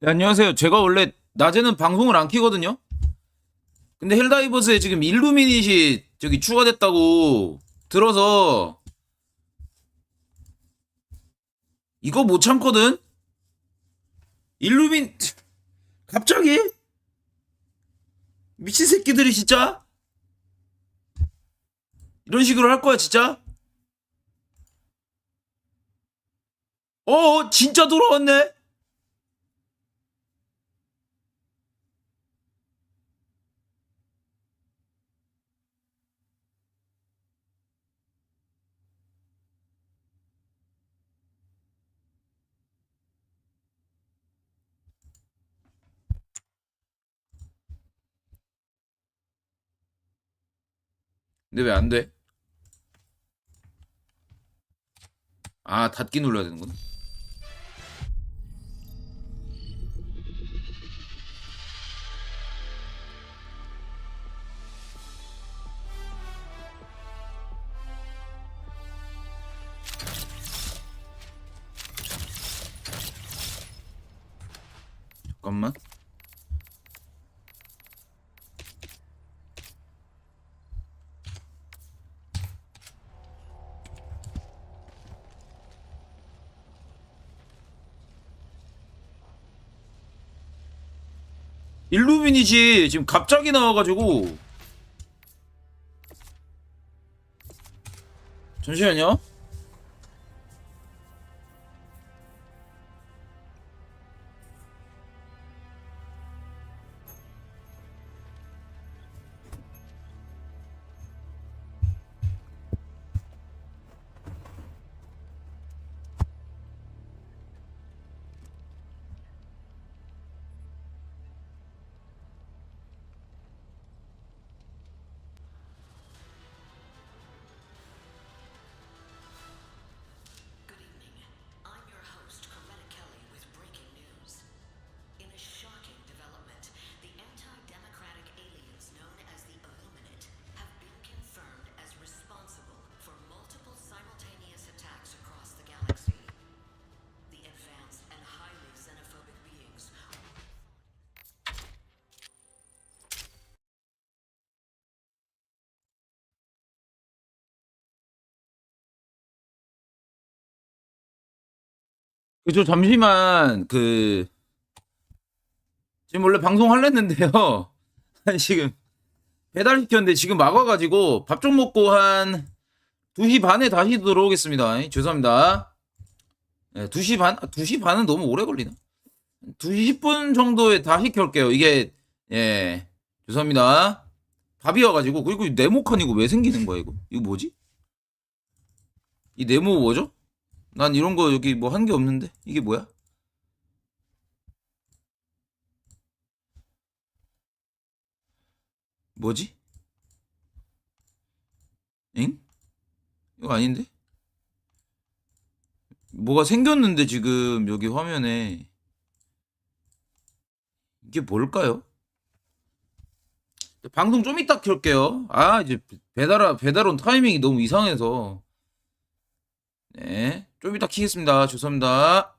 네, 안녕하세요. 제가 원래 낮에는 방송을 안 키거든요. 근데 헬다이버스에 지금 일루미닛이 저기 추가됐다고 들어서 이거 못 참거든. 일루민 갑자기 미친 새끼들이 진짜 이런 식으로 할 거야 진짜? 어 진짜 돌아왔네. 근데 왜 안 돼? 아, 닫기 눌러야 되는구나. 잠깐만. 일루미닛이 지금 갑자기 나와가지고. 잠시만요 저 잠시만 그 지금 원래 방송 할랬는데요. 한 지금 배달 시켰는데 지금 막 와가지고 밥 좀 먹고 한 2시 반에 다시 들어오겠습니다. 죄송합니다. 네, 2시 반 2시 반은 너무 오래 걸리나? 2시 10분 정도에 다시 켤게요. 이게 예 죄송합니다. 밥이 와가지고 그리고 이 네모칸 이거 왜 생기는 거야 이거? 이거 뭐지? 이 네모 뭐죠? 난 이런 거 여기 뭐 한 게 없는데 이게 뭐야? 뭐지? 엥? 이거 아닌데? 뭐가 생겼는데 지금 여기 화면에 이게 뭘까요? 방송 좀 이따 켤게요. 아 이제 배달 배달 온 타이밍이 너무 이상해서 네, 좀 이따 키겠습니다. 죄송합니다.